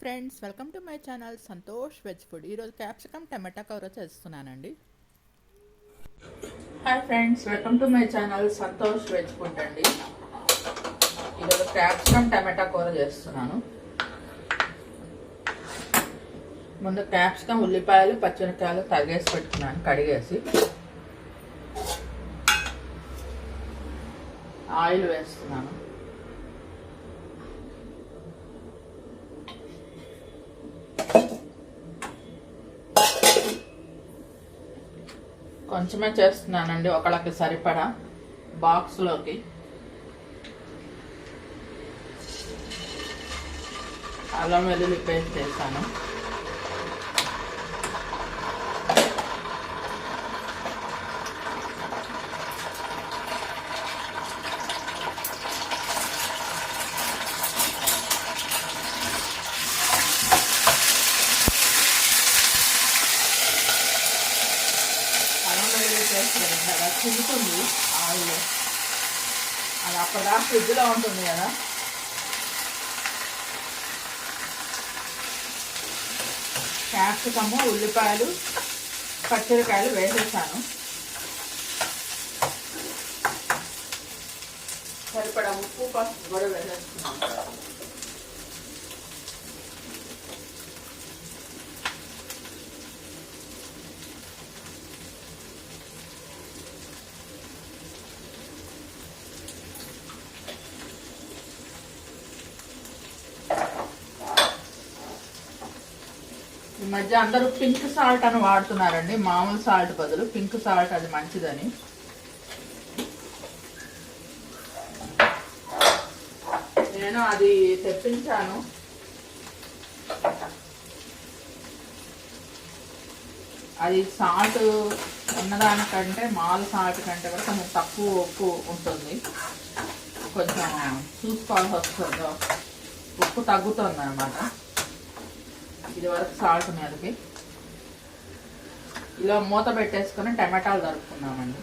Friends welcome to my channel Santosh veg food. ఈరోజు capsicum టమాటా కూర చేస్తున్నానండి. Hi friends welcome to my channel Santosh veg food అండి. ఈరోజు capsicum టమాటా కూర చేస్తున్నాను. ముందు క్యాప్సికమ్ ఉల్లిపాయలు పచ్చిమిరకాయలు తరిగేసి పెట్టుకున్నాను కడిగేసి. ఆయిల్ వేస్తున్నాను. కొంచెమే చేస్తున్నానండి ఒకళ్ళకి సరిపడా బాక్స్లోకి. అల్లం వెల్లుల్లి పేస్ట్ చేశాను అల్లం వెల్లుల్లి పేస్ట్ తిరుగుతుంది ఆయిల్. అది అప్పటిదాకా ఫ్రిడ్జ్లో ఉంటుంది కదా. క్యాప్సికము ఉల్లిపాయలు పచ్చిమిరకాయలు వేసేసాను సరిపడా ఉప్పు పసుపు కూడా వేసేస్తున్నాను. మధ్య అందరూ పింక్ సాల్ట్ అని వాడుతున్నారండి. మామూలు సాల్ట్ బదులు పింక్ సాల్ట్ అది మంచిదని. నేను అది తెప్పించాను. అది సాల్ట్ ఉన్నదానికంటే మామూలు సాల్ట్ కంటే కూడా కొంచెం తక్కువ ఉప్పు ఉంటుంది. కొంచెం చూసుకోవాల్సి వస్తుంది. ఉప్పు తగ్గుతుంది అనమాట ఇది వరకు సాల్ట్ మీదకి ఇలా మూత పెట్టేసుకొని టమాటాలు దరుపుకుందామండి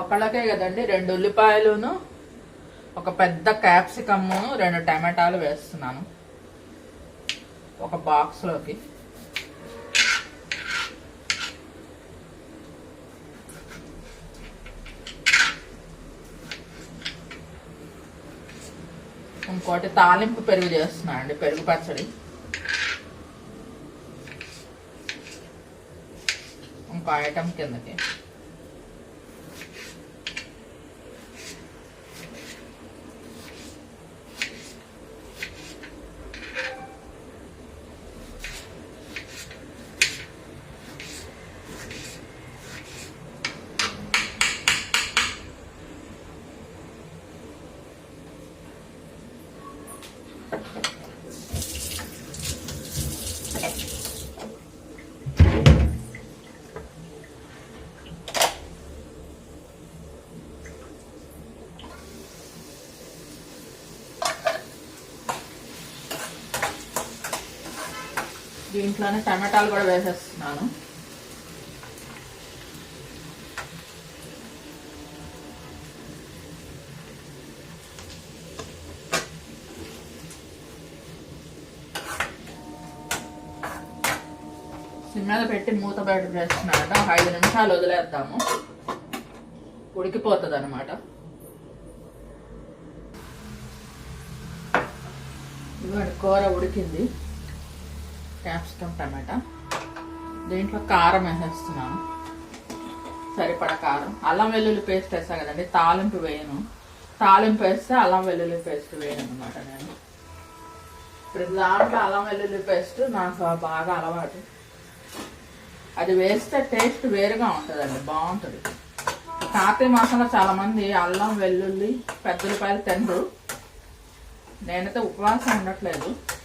ఒకళ్ళకే కదండి రెండు ఉల్లిపాయలును ఒక పెద్ద క్యాప్సికమ్ను రెండు టమాటాలు వేస్తున్నాను. ఒక బాక్స్లోకి. ఇంకోటి తాలింపు పెరుగు చేస్తున్నా అండి పెరుగు పచ్చడి ఇంకో ఐటమ్ కిందకి దీంట్లోనే టమాటాలు కూడా వేసేస్తున్నాను. మీద పెట్టి మూత బయట వేస్తున్నాడట ఒక ఐదు నిమిషాలు వదిలేద్దాము. ఉడికిపోతుంది అనమాట ఇవాడు కూర ఉడికింది. Capsicum tomato. దీంట్లో కారం వేసేస్తున్నాను. సరిపడ కారం. అల్లం వెల్లుల్లి పేస్ట్ వేస్తాను కదండి తాలింపు వేయను. తాలింపు వేస్తే అల్లం వెల్లుల్లి పేస్ట్ వేయను అనమాట నేను. ఇప్పుడు దాంట్లో అల్లం వెల్లుల్లి పేస్ట్ నాకు బాగా అలవాటు. అది వేస్తే టేస్ట్ వేరుగా ఉంటుందండి బాగుంటుంది. కార్తీక మాసంలో చాలామంది అల్లం వెల్లుల్లి పెద్ద తినరు. నేనైతే ఉపవాసం ఉండట్లేదు.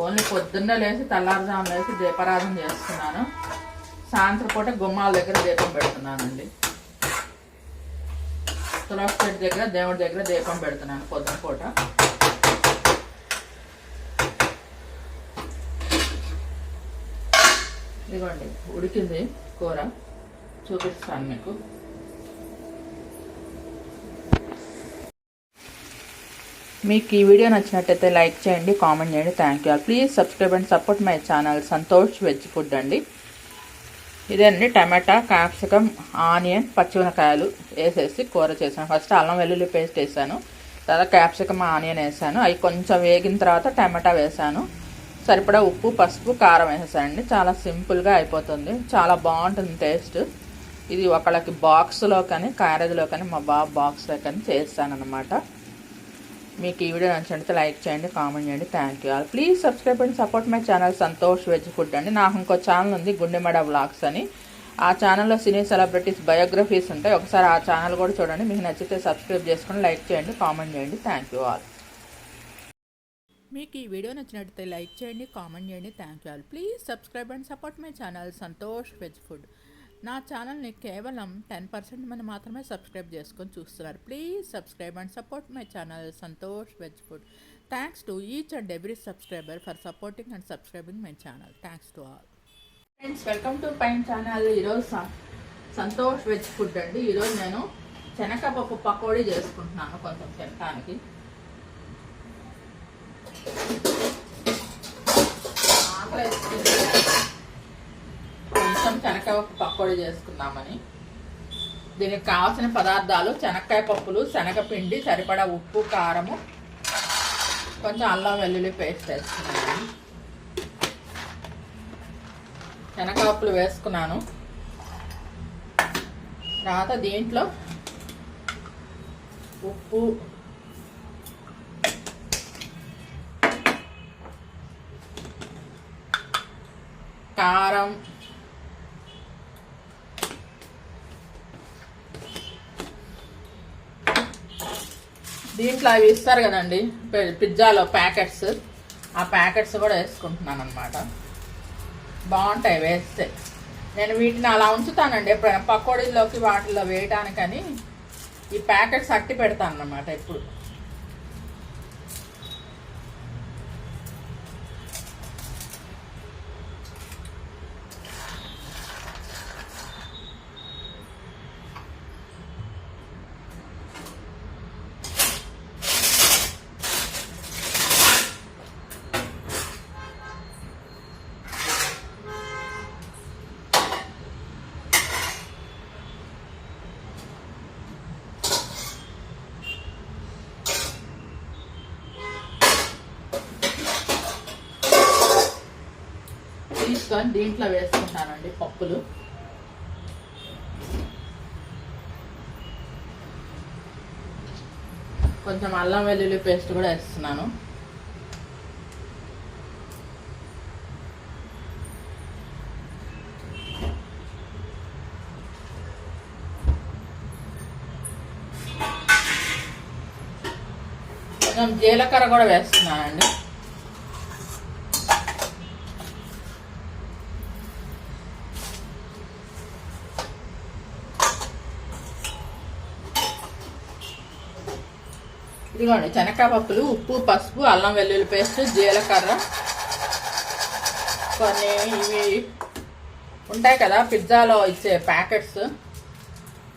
ఓన్లీ పొద్దున్నే లేచి తెల్లారుజాము లేచి దీపారాధన చేస్తున్నాను. సాయంత్రం పూట గుమ్మాల దగ్గర దీపం పెడుతున్నానండి. తులసి చెట్టు దగ్గర దేవుడి దగ్గర దీపం పెడుతున్నాను పొద్దున పూట. ఇదిగోండి ఉడికింది కూర. చూపిస్తాను మీకు. మీకు ఈ వీడియో నచ్చినట్టయితే లైక్ చేయండి కామెంట్ చేయండి. Thank you please subscribe and support my channel Santosh veg food అండి. ఇదండి టమాటా క్యాప్సికమ్ ఆనియన్ పచ్చిమిరకాయలు వేసేసి కూర చేశాను. ఫస్ట్ అల్లం వెల్లుల్లి పేస్ట్ వేసాను. తర్వాత క్యాప్సికమ్ ఆనియన్ వేసాను. అవి కొంచెం వేగిన తర్వాత టమాటా వేసాను. సరిపడా ఉప్పు పసుపు కారం వేసేసానండి. చాలా సింపుల్గా అయిపోతుంది. చాలా బాగుంటుంది టేస్ట్. ఇది ఒకళ్ళకి బాక్స్లో కానీ క్యారేజ్లో కానీ మా బాబు బాక్స్లో కానీ చేస్తాను అనమాట మీకు ఈ వీడియో నచ్చినట్లయితే లైక్ చేయండి కామెంట్ చేయండి. Thank you all please subscribe and support my channel Santosh veg food అండి. నాకు ఇంకో ఛానల్ ఉంది గుండెమడ వ్లాగ్స్ అని. ఆ ఛానల్లో సినీ సెలబ్రిటీస్ బయోగ్రఫీస్ ఉంటాయి. ఒకసారి ఆ ఛానల్ కూడా చూడండి. మీకు నచ్చితే సబ్స్క్రైబ్ చేసుకుని లైక్ చేయండి కామెంట్ చేయండి. థ్యాంక్ యూ ఆల్ మీకు ఈ వీడియో నచ్చినట్లయితే లైక్ చేయండి కామెంట్ చేయండి. Thank you all please subscribe and support my channel Santosh veg food నా ఛానల్ని కేవలం టెన్ పర్సెంట్ మంది మాత్రమే సబ్స్క్రైబ్ చేసుకొని చూస్తున్నారు. Please subscribe and support my channel Santosh veg food thanks to each and every subscriber for supporting and subscribing my channel thanks to all friends welcome to pine channel ఈరోజు Santosh veg food అండి. ఈరోజు నేను శనగపప్పు పకోడీ చేసుకుంటున్నాను కొంచెం తినడానికి మనం శనక్కాయ శనగపప్పు పకోడీ చేసుకుందామని. దీనికి కావాల్సిన పదార్థాలు శనక్కాయ పప్పులు శనగపిండి సరిపడా ఉప్పు కారము కొంచెం అల్లం వెల్లుల్లి పేస్ట్ వేసుకున్నాను. శనగ పప్పులు వేసుకున్నాను. తర్వాత దీంట్లో ఉప్పు కారం దీంట్లో అవి ఇస్తారు కదండి పిజ్జాలో ప్యాకెట్స్. ఆ ప్యాకెట్స్ కూడా వేసుకుంటున్నాను అనమాట బాగుంటాయి వేస్తే. నేను వీటిని అలా ఉంచుతానండి ఎప్పుడైనా పకోడీల్లోకి వాటిల్లో వేయటానికని. ఈ ప్యాకెట్స్ అట్టి పెడతాను అన్నమాట ఎప్పుడు. తీసుకొని దీంట్లో వేసుకుంటానండి పప్పులు. కొంచెం అల్లం వెల్లుల్లి పేస్ట్ కూడా వేస్తున్నాను. కొంచెం జీలకర్ర కూడా వేస్తున్నానండి. ఇదిగోండి శనక్కాయ పప్పులు ఉప్పు పసుపు అల్లం వెల్లుల్లి పేస్ట్ జీలకర్ర. కొన్ని ఇవి ఉంటాయి కదా పిజ్జాలో ఇచ్చే ప్యాకెట్స్.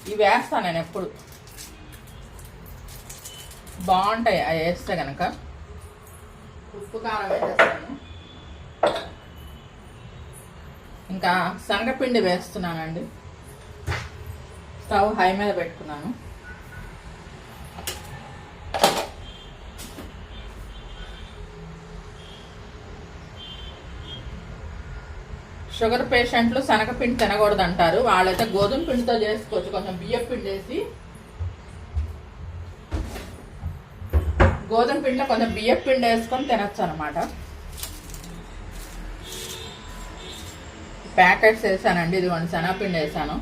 ఇవి వేస్తాను నేను ఎప్పుడు. బాగుంటాయి అవి వేస్తే కనుక ఉప్పు కారం వేసేస్తాను. ఇంకా శనగపిండి వేస్తున్నానండి. స్టవ్ హై మీద పెట్టుకున్నాను. షుగర్ పేషెంట్లు శనగపిండి తినకూడదు అంటారు వాళ్ళైతే గోధుమ పిండితో చేసుకోవచ్చు. కొంచెం బియ్యం పిండి వేసి గోధుమ పిండిలో కొంచెం బియ్యం పిండి వేసుకొని తినచ్చు అనమాట ప్యాకెట్స్ వేసానండి. ఇదిగోండి శనగపిండి వేసాను.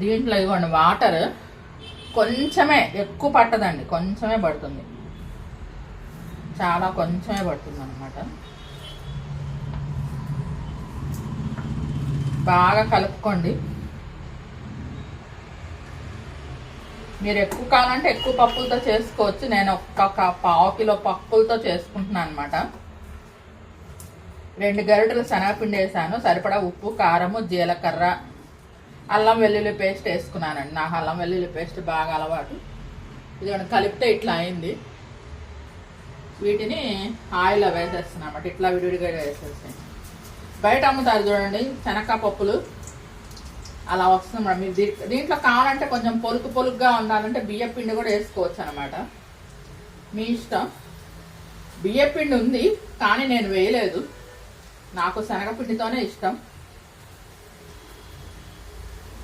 దీంట్లో ఇదిగోండి వాటర్ కొంచెమే ఎక్కువ పట్టదండి. కొంచెమే పడుతుంది. చాలా కొంచెమే పడుతుంది అనమాట బాగా కలుపుకోండి. మీరు ఎక్కువ కావాలంటే ఎక్కువ పప్పులతో చేసుకోవచ్చు. నేను ఒక్క పావు కిలో పప్పులతో చేసుకుంటున్నాను అనమాట రెండు గరిటలు శనగపిండి వేసాను. సరిపడా ఉప్పు కారము జీలకర్ర అల్లం వెల్లుల్లి పేస్ట్ వేసుకున్నానండి. నాకు అల్లం వెల్లుల్లి పేస్ట్ బాగా అలవాటు. ఇది కలిపితే ఇట్లా అయింది. వీటిని ఆయిల్ వేసేస్తున్నాం అన్నమాట. ఇట్లా విడివిడిగా వేసేస్తాయి బయట అమ్ముతారు చూడండి శనగ పప్పులు. అలా వస్తుంది మేడం మీరు దీంట్లో కావాలంటే కొంచెం పొలుకు పొలుగ్గా ఉండాలంటే బియ్యం పిండి కూడా వేసుకోవచ్చు అనమాట మీ ఇష్టం. బియ్యం పిండి ఉంది కానీ నేను వేయలేదు. నాకు శనగపిండితోనే ఇష్టం.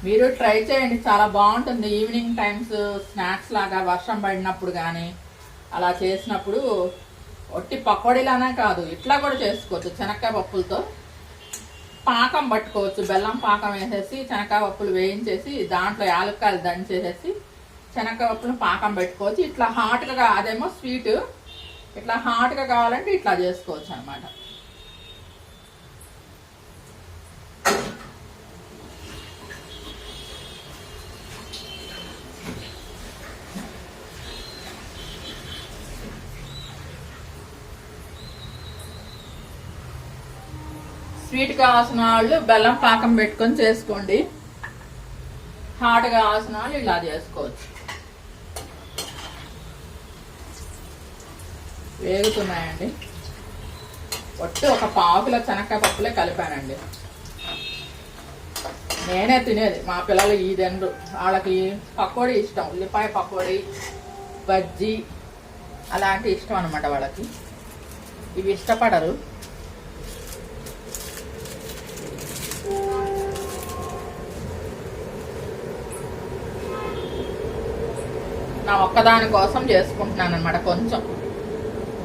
మీరు ట్రై చేయండి చాలా బాగుంటుంది. ఈవినింగ్ టైమ్స్ స్నాక్స్ లాగా వర్షం పడినప్పుడు కానీ అలా చేసినప్పుడు ఒట్టి పకోడీలానే కాదు ఇట్లా కూడా చేసుకోవచ్చు శనక్కాయ పప్పులతో. పాకం పట్టుకోవచ్చు బెల్లం పాకం వేసేసి శనక్కాయ పప్పులు వేయించేసి దాంట్లో యాలక్కాయలు దంచేసేసి శనక్కాయ పప్పులు పాకం పెట్టుకోవచ్చు. ఇట్లా హాట్గా అదేమో స్వీట్. ఇట్లా హాట్గా కావాలంటే ఇట్లా చేసుకోవచ్చు అనమాట స్వీట్ కావాల్సిన వాళ్ళు బెల్లం పాకం పెట్టుకొని చేసుకోండి. హాట్ కావాల్సిన వాళ్ళు ఇలా చేసుకోవచ్చు. వేగుతున్నాయండి. ఒట్టి ఒక పావు కిలో శనక్కాయ పప్పులే కలిపానండి. నేనే తినేది. మా పిల్లలు ఈ తినరు. వాళ్ళకి పకోడీ ఇష్టం. ఉల్లిపాయ పకోడీ బజ్జీ అలాంటి ఇష్టం అనమాట వాళ్ళకి. ఇవి ఇష్టపడరు. నా ఒక్కదాని కోసం చేసుకుంటున్నాను అనమాట కొంచెం.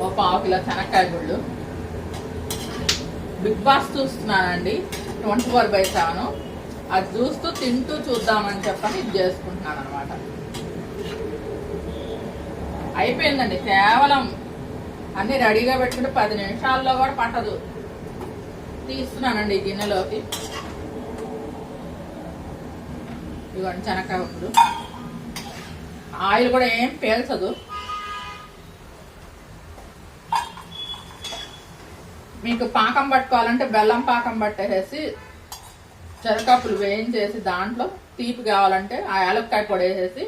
ఓ పావు కిలో శనక్కాయ గుళ్ళు. బిగ్ బాస్ చూస్తున్నానండి. Twenty four by seven. అది చూస్తూ తింటూ చూద్దామని చెప్పని ఇది చేసుకుంటున్నాను అనమాట అయిపోయిందండి. కేవలం అన్ని రెడీగా పెట్టుకుంటే పది నిమిషాల్లో కూడా పట్టదు. తీస్తున్నానండి ఈ గిన్నెలోకి. ఇదిగోండి శనక్కాయ ఉప్పుడు ఆయిల్ కూడా ఏం పేల్చదు. మీకు పాకం పట్టుకోవాలంటే బెల్లం పాకం పట్టేసేసి శనగపప్పులు వేయించేసి దాంట్లో తీపి కావాలంటే ఆ యాలక్కాయ పొడి వేసేసి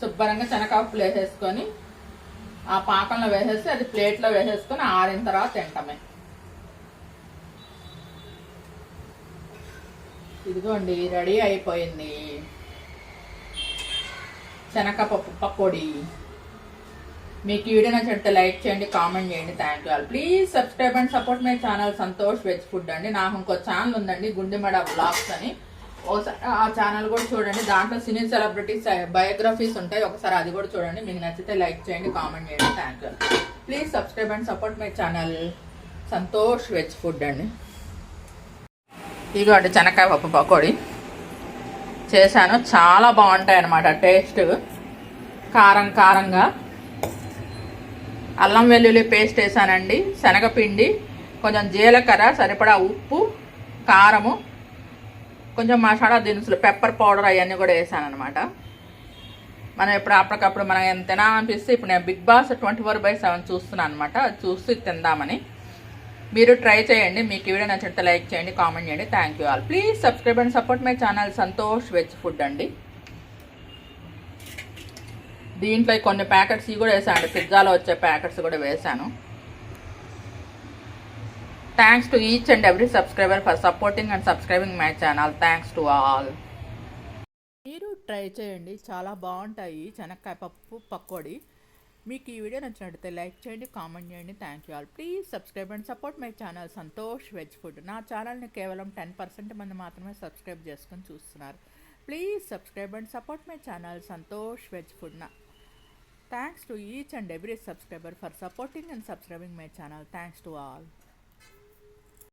శుభ్రంగా శనగపప్పులు వేసేసుకొని ఆ పాకంలో వేసేసి అది ప్లేట్లో వేసేసుకొని ఆరిన తర్వాత తింటమే. ఇదిగోండి రెడీ అయిపోయింది. శనగపప్పు పకోడీ. మీకు ఈ వీడియో నచ్చినట్టు లైక్ చేయండి కామెంట్ చేయండి. Thank you all please subscribe and support my channel Santosh veg food అండి. నాకు ఇంకో ఛానల్ ఉందండి గుండెమడ బ్లాగ్స్ అని. ఒకసారి ఆ ఛానల్ కూడా చూడండి. దాంట్లో సినీ సెలబ్రిటీస్ బయోగ్రఫీస్ ఉంటాయి. ఒకసారి అది కూడా చూడండి. మీకు నచ్చితే లైక్ చేయండి కామెంట్ చేయండి. Thank you please subscribe and support my channel Santosh veg food అండి. ఇదిగోండి శనక్కాయ పప్పు పకోడీ. చేశాను. చాలా బాగుంటాయి అనమాట టేస్ట్ కారం కారంగా. అల్లం వెల్లుల్లి పేస్ట్ వేసానండి. శనగపిండి కొంచెం జీలకర్ర సరిపడా ఉప్పు కారము కొంచెం మసాలా దినుసులు పెప్పర్ పౌడర్ అవన్నీ కూడా వేసాను అనమాట మనం ఎప్పుడు అప్పటికప్పుడు మనం ఎంత అనిపిస్తే ఇప్పుడు నేను Bigg Boss twenty four by seven చూస్తున్నాను అనమాట అది చూసి తిందామని. మీరు ట్రై చేయండి మీకు ఈ వీడియో నచ్చితే లైక్ చేయండి కామెంట్ చేయండి. Thank you all please subscribe and support my channel Santosh veg food అండి. దీంట్లో కొన్ని ప్యాకెట్స్ ఇవి కూడా వేసాను పిజ్జాలో వచ్చే ప్యాకెట్స్ కూడా వేసాను. Thanks to each and every subscriber for supporting and subscribing my channel thanks to all మీరు ట్రై చేయండి. చాలా బాగుంటాయి. శనక్కాయ పప్పు పకోడీ. మీకు ఈ వీడియో నచ్చినట్లయితే లైక్ చేయండి కామెంట్ చేయండి. Thank you all please subscribe and support my channel Santosh veg food. నా ఛానల్ని కేవలం టెన్ పర్సెంట్ మంది మాత్రమే సబ్స్క్రైబ్ చేసుకొని చూస్తున్నారు. Please subscribe and support my channel Santosh veg food. నా thanks to each and every subscriber for supporting and subscribing my channel thanks to all